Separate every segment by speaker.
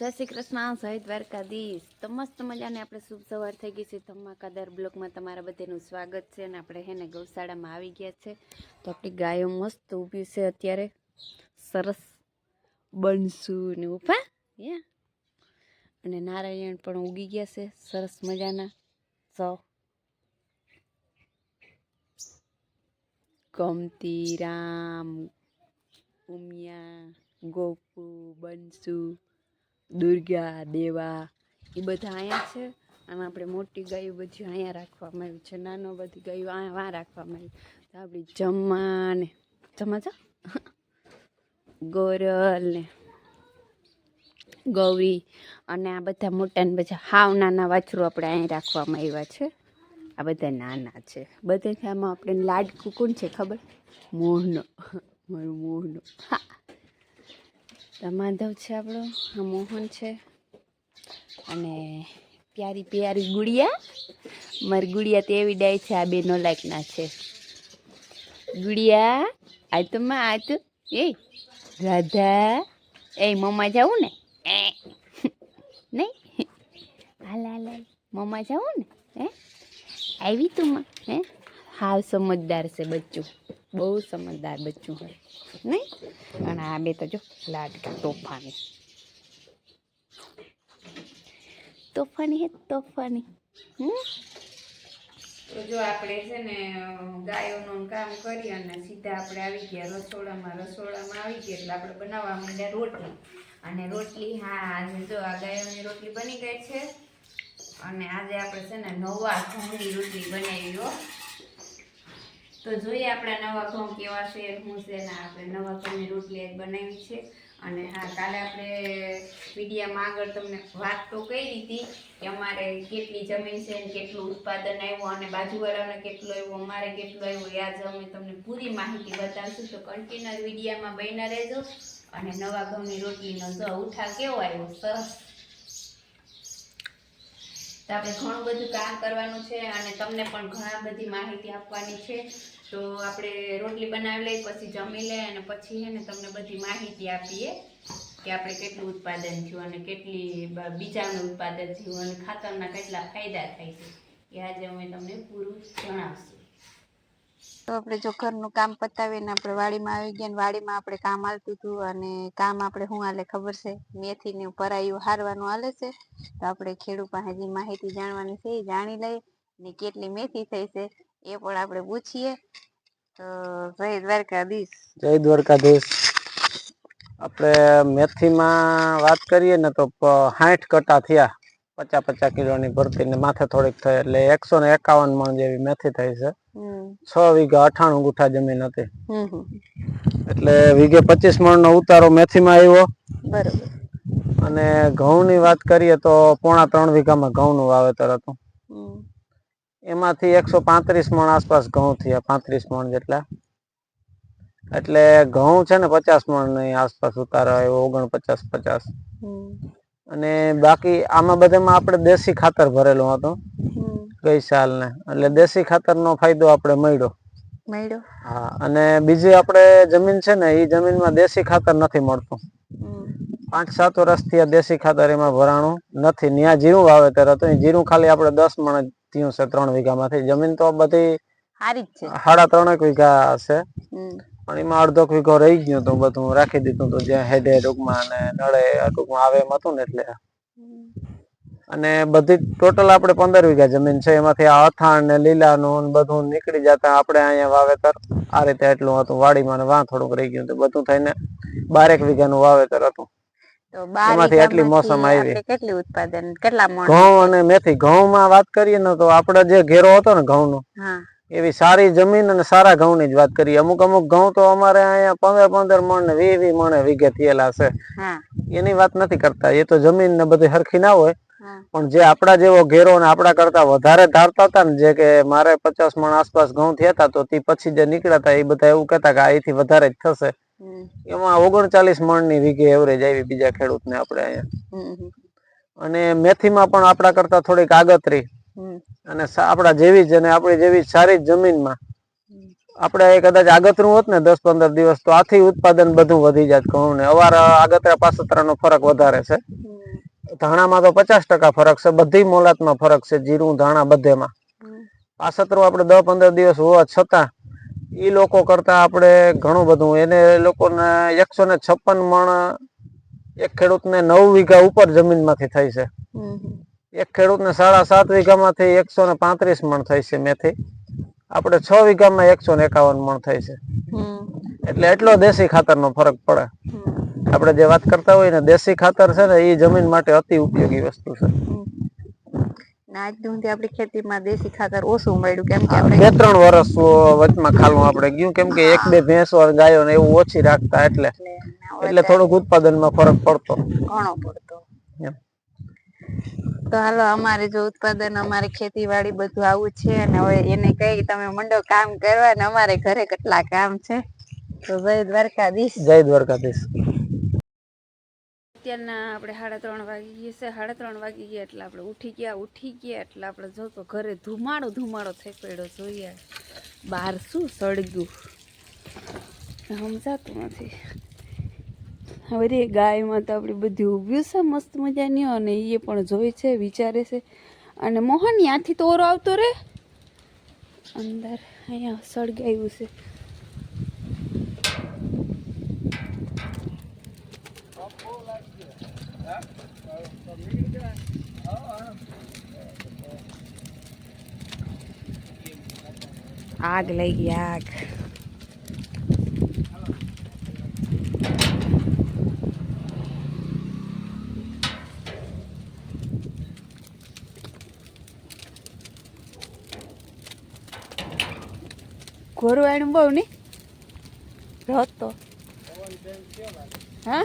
Speaker 1: જય શ્રી કૃષ્ણ, જય દ્વારકાધીશ. તો મસ્ત મજાને આપણે શુભ સવાર થઈ ગઈ છે. ધમાકાદાર બ્લોકમાં તમારા બધાનું સ્વાગત છે અને આપણે હે ને ગૌશાળામાં આવી ગયા છે. તો આપણી ગાયો મસ્ત ઊભી છે અત્યારે. સરસ બનશું ને ઊભા હે? અને નારાયણ પણ ઉગી ગયા છે. સરસ મજાના. સૌ ગમતી રામ, ઉમિયા, ગોપુ બંસુ દુર્ગા, દેવા, એ બધા અહીંયા છે. અને આપણે મોટી ગાયો બધી અહીંયા રાખવામાં આવી છે. નાનો બધી ગાયો અહીંયા વાં રાખવામાં આવી. તો આપણી જમવા ને જમા છો ગોરલ ને ગૌરી અને આ બધા મોટા ને બધા હાવ નાના વાછરું આપણે અહીં રાખવામાં આવ્યા છે. આ બધા નાના છે. બધાથી આમાં આપણે લાડકું કોણ છે ખબર? મોહનો. મારું મોહનો. હા. માધવ છે આપણો, આ મોહન છે. અને પ્યારી પ્યારી ગુડિયા. મારી ગુડિયા તો એવી ડાય છે, આ બે નો લાયકના છે. ગુડિયા, આ તો માં, આ તો, એ, રાધા, એ, મમ્મા જાવું ને? એ, નહીં? હાલ હાલ. મમ્મા જાવું ને? હે? આવી તું માં, હે? હાવ સમજદાર છે બચ્ચું. બહુ સમજદાર બચ્ચું હોય. નહીં? અને આ બે તો જો લાડકા તોફાની. તોફાની હે તોફાની. હમ? તો જો આપણે છે ને ગાયોનું કામ કરી અને સીધા આપણે આવી ગયા રસોડામાં. રસોડામાં આવી ગયા એટલે આપણે બનાવવા માંડ્યા રોટલી. અને રોટલી, હા, આજે જો આ ગાયોની રોટલી બની ગઈ છે. અને આજે આપણે છે ને નવા ઘઉંની રોટલી બનાવી તો જોઈએ આપણા નવા ઘઉં કેવા છે શું છે ને આપણે નવા ઘઉંની રોટલી બનાવી છે. અને હા, કાલે આપણે મીડિયામાં આગળ તમને વાત તો કહી હતી કે અમારે કેટલી જમીન છે ને કેટલું ઉત્પાદન આવ્યું અને બાજુવાળાને કેટલું આવ્યું, અમારે કેટલું આવ્યું આજે અમે તમને પૂરી માહિતી બતાવશું. તો કન્ટેનર મીડિયામાં બન્યા રહેજો. અને નવા ઘઉંની રોટલીનો જ ઉઠા કેવો આવ્યો? સરસ. તો આપણે ઘણું બધું કામ કરવાનું છે અને તમને પણ ઘણા બધી માહિતી આપવાની છે. તો આપણે રોટલી બનાવી લઈએ, પછી જમી લઈએ અને પછી છે ને તમને બધી માહિતી આપીએ કે આપણે કેટલું ઉત્પાદન થયું અને કેટલી બીજાનું ઉત્પાદન થયું અને ખાતરના કેટલા ફાયદા થાય છે. એ આજે અમે તમને પૂરું જણાવશું. તો આપણે જો ઘરનું કામ પતાવીને આપણે વાડીમાં આવી ગયા વાડીમાં આપણે કામ હાલતું હતું અને કામ આપણે શું હાલે ખબર છે? મેથી ને પરાયું હારવાનું હાલે છે. તો આપણે ખેડૂત પાસે માહિતી જાણવાની છે એ જાણી લઈએ ને કેટલી મેથી થઈ છે એ પણ આપણે પૂછીએ. તો જય દ્વારકાધીશ.
Speaker 2: જય દ્વારકાધીશ. આપણે મેથીમાં વાત કરીએ ને તો સાઠ કટા થયા. પચાસ પચાસ કિલોની ભરતી ને માથે થોડીક થઈ એટલે એકસો ને એકાવન મણ જેવી મેથી થઈ છે. છ વીઘા અઠાણું ગુઠા જમીન હતી. એટલે વીઘે પચીસ મણ નો ઉતારો મેથીમાં આવ્યો.
Speaker 1: બરોબર.
Speaker 2: અને ઘઉંની વાત કરીએ તો પોણા ત્રણ વીઘામાં ઘઉં નું વાવેતર હતું. એમાંથી એકસો પાંત્રીસ મણ આસપાસ ઘઉં થયા પાંત્રીસ મણ જેટલા. એટલે ઘઉં છે ને પચાસ મણની આસપાસ ઉતારો આવ્યો ઓગણપચાસ પચાસ.
Speaker 1: હમ.
Speaker 2: અને બાકી આમાં બધામાં આપણે દેશી ખાતર ભરેલું હતું. ગઈ સાલ ને એટલે દેશી ખાતરનો ફાયદો આપણે મળ્યો.
Speaker 1: મળ્યો.
Speaker 2: હા અને બીજી આપણે જમીન છે ને એ જમીનમાં દેશી ખાતર નથી મળતું. પાંચ સાત વર્ષથી આ દેશી ખાતર એમાં ભરાણું નથી. ત્યાં જીરું વાવેતર હતું. જીરું ખાલી આપણે દસ મણ થયું છે ત્રણ વીઘામાંથી. જમીન તો બધી
Speaker 1: સારી જ છે.
Speaker 2: સાડા ત્રણેક વીઘા હશે. પણ એમાં અડધો વીઘો રહી ગયું હતું બધું રાખી દીધું હતું જ્યાં હેડે ટૂંકમાં અને નળે ટૂંકમાં આવે એમ હતું ને એટલે. અને બધી ટોટલ આપણે પંદર વીઘા જમીન છે. એમાંથી આ અથાણ ને લીલાનું ને બધું નીકળી જતા આપણે અહીંયા વાવેતર. આ રીતે એટલું હતું. વાડીમાં ને વાં થોડુંક રહી ગયું હતું. બધું થઈને બારેક વીઘાનું વાવેતર હતું. એમાંથી આટલી મોસમ આવી.
Speaker 1: કેટલી ઉત્પાદન કેટલા મણ?
Speaker 2: ઘઉં અને મેથી. ઘઉંમાં વાત કરીએ ને તો આપણે જે ઘેરો હતો ને ઘઉંનો એવી સારી જમીન અને સારા ઘઉંની જ વાત કરીએ. અમુક અમુક ઘઉં તો અમારે અહીંયા પંદર પંદર મણ ને વીસ વીસ મણે વીઘે થયેલા છે. એની વાત નથી કરતા. એ તો જમીન ને બધી હરખી ના હોય. પણ જે આપણા જેવો ઘેરો ને આપણા કરતા વધારે ધારતા હતા ને જે કે મારે પચાસ મણ આસપાસ ઘઉં થયા હતા તો તે પછી જે નીકળ્યા હતા એ બધા એવું કહેતા કે અહીંથી વધારે જ થશે. એમાં ઓગણચાલીસ મણની વીઘે એવરેજ આવી બીજા ખેડૂતને આપણે અહીંયા. અને મેથીમાં પણ આપણા કરતા થોડીક આગતરી. અને આપણા જેવી જ અને આપણી જેવી સારી જ જમીનમાં. આપણે કદાચ આગતરું હોત ને દસ પંદર દિવસ તો આથી ઉત્પાદન બધું વધી જાત ઘઉં ને અવાર આગતરા પાસતરા નો ફરક વધારે છે. ધાણામાં તો પચાસ ટકા ફરક છે બધી મોલાતમાં ફરક છે જીરું ધાણા બધેમાં. પાસતરું આપણે દસ પંદર દિવસ હોવા છતાં એ લોકો કરતા આપણે ઘણું બધું. એને લોકોને એકસો ને છપ્પન મણ એક ખેડૂતને નવ વીઘા ઉપર જમીનમાંથી થઈ છે. એક ખેડૂતને સાડા સાત વીઘામાંથી એકસો ને પાંત્રીસ મણ થઈ છે મેથી. આપણે છ વીઘામાં એકસો ને એકાવન મણ થઈ છે. એટલે એટલો દેશી ખાતરનો ફરક પડે. આપણે જે વાત કરતા હોય ને દેશી ખાતર છે ને એ જમીન માટે અતિ ઉપયોગી વસ્તુ છે.
Speaker 1: આજ સુધી આપણી ખેતીમાં દેશી ખાતર ઓછું મળ્યું કેમ કે આપણે
Speaker 2: બે ત્રણ વર્ષ વચમાં ખાલું આપણે ગયું કેમ કે એક બે ભેંસો અને ગાયો ને એવું ઓછી રાખતા એટલે એટલે થોડુંક ઉત્પાદનમાં ફરક પડતો.
Speaker 1: ઘણો પડતો. તો હાલો અમારે જો ઉત્પાદન અમારે ખેતીવાડી બધું આવું છે અને હવે એને કઈ તમે મંડો કામ કરવા ને અમારે ઘરે કેટલા કામ છે. તો જય દ્વારકાધીશ.
Speaker 2: જય દ્વારકાધીશ.
Speaker 1: અત્યારના આપણે સાડા ત્રણ વાગી ગયા છે. સાડા ત્રણ વાગી ગયા એટલે આપણે ઉઠી ગયા ઉઠી ગયા એટલે આપણે જો તો ઘરે ધુમાડો ધુમાડો થઈ પડ્યો જોઈએ. બહાર શું સળગ્યું? સમજાતું નથી. હવે રે, ગાયમાં તો આપણી બધી ઊભ્યું છે, મસ્ત મજાની, અને એ પણ જોઈ છે, વિચારે છે. અને મોહન ત્યાંથી તો ઓરો આવતો રે. અંદર અહીંયા સળગાયું છે. આગ લઈ ગઈ આગ. ઘોરવાયણું બહુ ને તો. હા?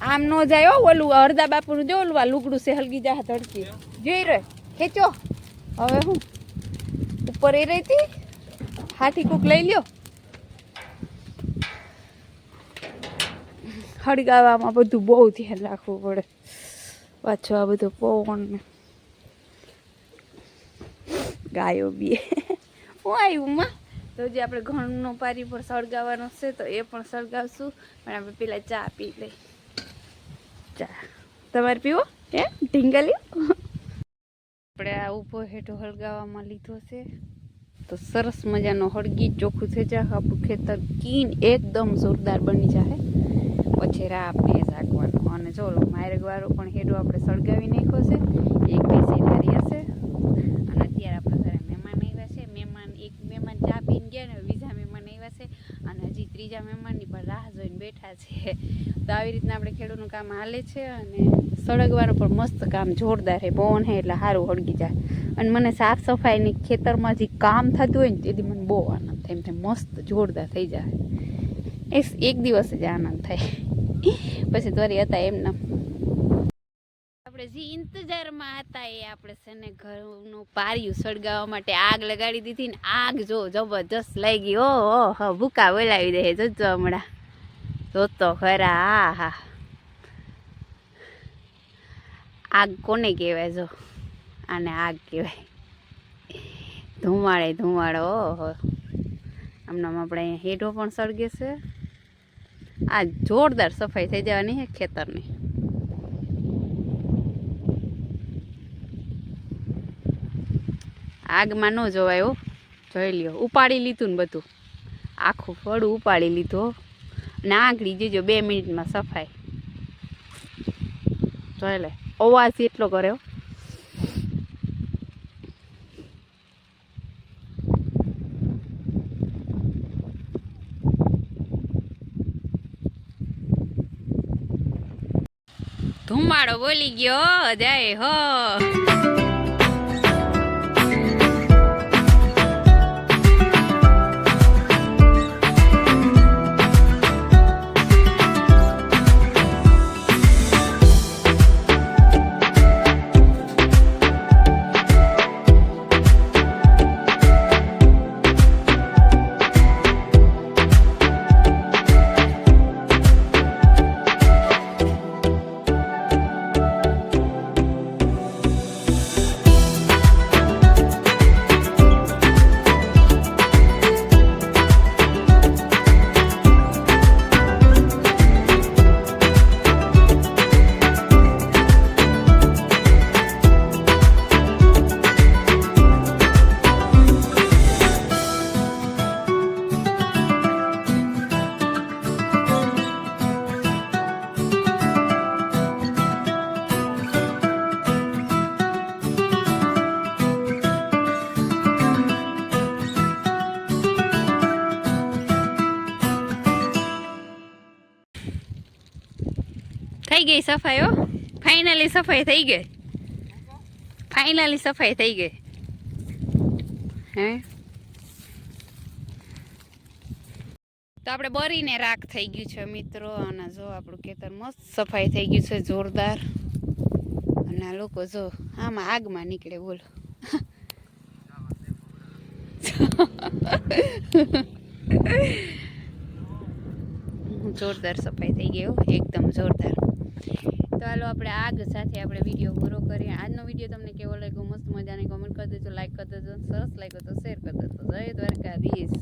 Speaker 1: આમ નો જાય ઓલું હરદા બાપુનું જો ઓલું આ લુગડું છે હલગી જા તડકી જોઈ રહ્યો, ખેંચો. હવે હું ઉપર એ રહી હતી, હાથી કૂક લઈ લ્યો. હળગાવામાં બધું બહુ ધ્યાન રાખવું પડે. પાછો આ બધું પવન ગાયો બી. હું આવ્યું માં તો જે આપણે ઘણનો પારી પર સળગાવવાનો છે, તો એ પણ સળગાવશું. પણ આપણે પેલા ચા પી લઈ ચા. તમારે પીવો? હે? ઢીંગલ્યો આપણે આ ઊભો હેઠો હળગાવવામાં લીધો છે. તો સરસ મજાનો હળગી ચોખ્ખું થઈ જાય આપણું ખેતર કીન એકદમ જોરદાર બની જાય પછી રા આપણે ઝાકવાનો અને જો માર્ગવાળો પણ હેડો આપણે સળગાવી નાખ્યો છે. એક બે સેનારી હશે. અને અત્યારે આપણા ઘરે મહેમાન આવ્યા છે. મહેમાન, એક મહેમાન ચા પીને ગયા ને બીજા મહેમાન આવ્યા છે. અને હજી ત્રીજા મહેમાનની પણ રાહ જોઈને બેઠા છે તો આવી રીતના આપણે ખેડૂતનું કામ હાલે છે અને સળગવાનું પણ મસ્ત કામ જોરદાર છે. પવન હે એટલે સારું હળગી જાય. અને મને સાફ સફાઈની ખેતરમાં જે કામ થતું હોય ને તેથી મને બહુ આનંદ થાય. એમ થાય મસ્ત જોરદાર થઈ જાય. એ એક દિવસ જ આનંદ થાય. પછી ત્વરી હતા એમના ઇંતજારમાં હતા એ આપણે છે ઘરનું પાર્યું સળગાવવા માટે આગ લગાડી દીધી ને આગ જો જબરજસ્ત લઈ ગઈ ઓહો હ, ભૂકા બોલાવી દે જોજો હમણાં. જોતો ખરા, હા હા. આગ કોને કહેવાય જો? આને આગ કહેવાય. ધુમાડે, ધુમાડો ઓહો આમનામ આપણે અહીંયા હેઠો પણ સળગે છે. આ જોરદાર સફાઈ થઈ જવાની છે ખેતરની. આગમાં ન જોવાય જોઈ લ્યો, ઉપાડી લીધું ને બધું. આખું ફળ ઉપાડી લીધું ને આંગળી જજો બે મિનિટમાં સફાઈ. જોઈ લે, અવાજ એટલો કર્યો. ધુમાડો બોલી ગયો, જય હો. ગઈ સફાઈ, હો. ફાઇનલી સફાઈ થઈ ગઈ. ફાઇનલી સફાઈ થઈ ગઈ. હે? તો આપણે બરીને રાખ થઈ ગયું છે, મિત્રો. અને જો આપણું ખેતર મસ્ત સફાઈ થઈ ગયું છે, જોરદાર. અને આ લોકો જો આમાં આગમાં નીકળે, બોલો. જોરદાર સફાઈ થઈ ગયો એકદમ જોરદાર. તો હાલો આપણે આગ સાથે આપણે વીડિયો પૂરો કરીએ. આજનો વીડિયો તમને કેવો લાગ્યો? મસ્ત મજાની કોમેન્ટ કરી દેજો લાઈક કરી દેજો સરસ લાગ્યો તો શેર કરી દેજો. જય દ્વારકાધીશ.